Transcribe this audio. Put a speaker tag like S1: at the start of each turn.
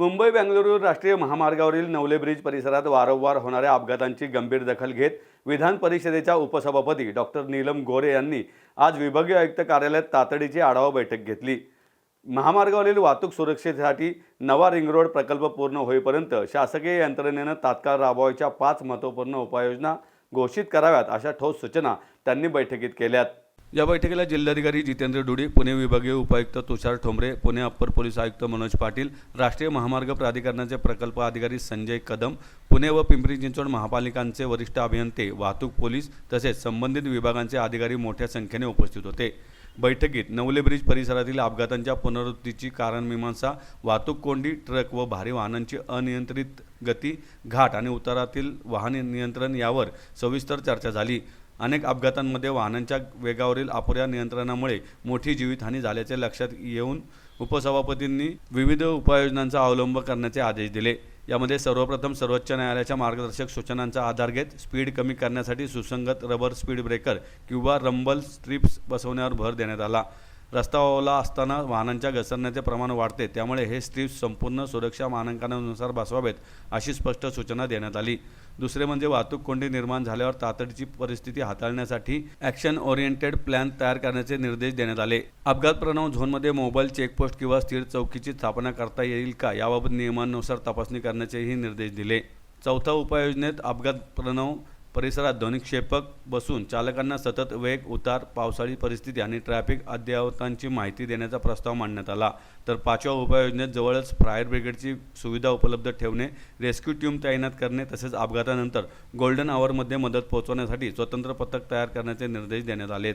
S1: मुंबई बेंगळुरू राष्ट्रीय महामार्गावरील नवले ब्रिज परिसरात वारंवार होणाऱ्या अपघातांची गंभीर दखल घेत विधान परिषदेच्या उपसभापती डॉक्टर नीलम गोरे यांनी आज विभागीय आयुक्त कार्यालयात तातडीची आढावा बैठक घेतली. महामार्गावरील वाहतूक सुरक्षेसाठी नवा रिंग रोड प्रकल्प पूर्ण होईपर्यंत शासकीय यंत्रणेनं तात्काळ राबवायच्या पाच महत्त्वपूर्ण उपाययोजना घोषित कराव्यात अशा ठोस सूचना त्यांनी बैठकीत केल्यात. या बैठकीला जिल्हाधिकारी जितेंद्र डुडी पुणे विभागीय उपायुक्त तुषार ठोंबरे पुणे अप्पर पोलीस आयुक्त मनोज पाटील राष्ट्रीय महामार्ग प्राधिकरणाचे प्रकल्प अधिकारी संजय कदम पुणे व पिंपरी चिंचवड महापालिकांचे वरिष्ठ अभियंते वाहतूक पोलीस तसेच संबंधित विभागांचे अधिकारी मोठ्या संख्येने उपस्थित होते. बैठकीत नवले ब्रिज परिसरातील अपघातांच्या पुनरावृत्तीची कारणमीमांसा वाहतूक कोंडी ट्रक व भारी वाहनांची अनियंत्रित गती घाट आणि उतारातील वाहन नियंत्रण यावर सविस्तर चर्चा झाली. अनेक अपघातांमध्ये वाहनांच्या वेगावरील अपुऱ्या नियंत्रणामुळे मोठी जीवितहानी झाल्याचे लक्षात येऊन उपसभापतींनी विविध उपाययोजनांचा अवलंब करण्याचे आदेश दिले. यामध्ये सर्वप्रथम सर्वोच्च न्यायालयाच्या मार्गदर्शक सूचनांचा आधार घेत स्पीड कमी करण्यासाठी सुसंगत रबर स्पीड ब्रेकर किंवा रंबल स्ट्रिप्स बसवण्यावर भर देण्यात आला. रस्ता ओला असताना वाहनांच्या घसरण्याचे प्रमाण वाढते त्यामुळे हे स्ट्रीप्स संपूर्ण सुरक्षा मानांकनानुसार बसवावेत अशी स्पष्ट सूचना देण्यात आली. दुसरे म्हणजे वाहतूक कोंडी निर्माण झाल्यावर तातडीची परिस्थिती हाताळण्यासाठी ॲक्शन ओरिएंटेड प्लॅन तयार करण्याचे निर्देश देण्यात आले. अपघात प्रणव झोनमध्ये मोबाईल चेकपोस्ट किंवा स्थिर चौकीची स्थापना करता येईल का याबाबत नियमांनुसार तपासणी करण्याचेही निर्देश दिले. चौथ्या उपाययोजनेत अपघात प्रणव परिसरात ध्वनिक्षेपक बसून चालकांना सतत वेग उतार पावसाळी परिस्थिती आणि ट्रॅफिक अद्ययावतांची माहिती देण्याचा प्रस्ताव मांडण्यात आला. तर पाचव्या उपाययोजनेत जवळच फायर ब्रिगेडची सुविधा उपलब्ध ठेवणे रेस्क्यू टीम तैनात करणे तसेच अपघातानंतर गोल्डन आवरमध्ये मदत पोहोचवण्यासाठी स्वतंत्र पथक तयार करण्याचे निर्देश देण्यात आलेत.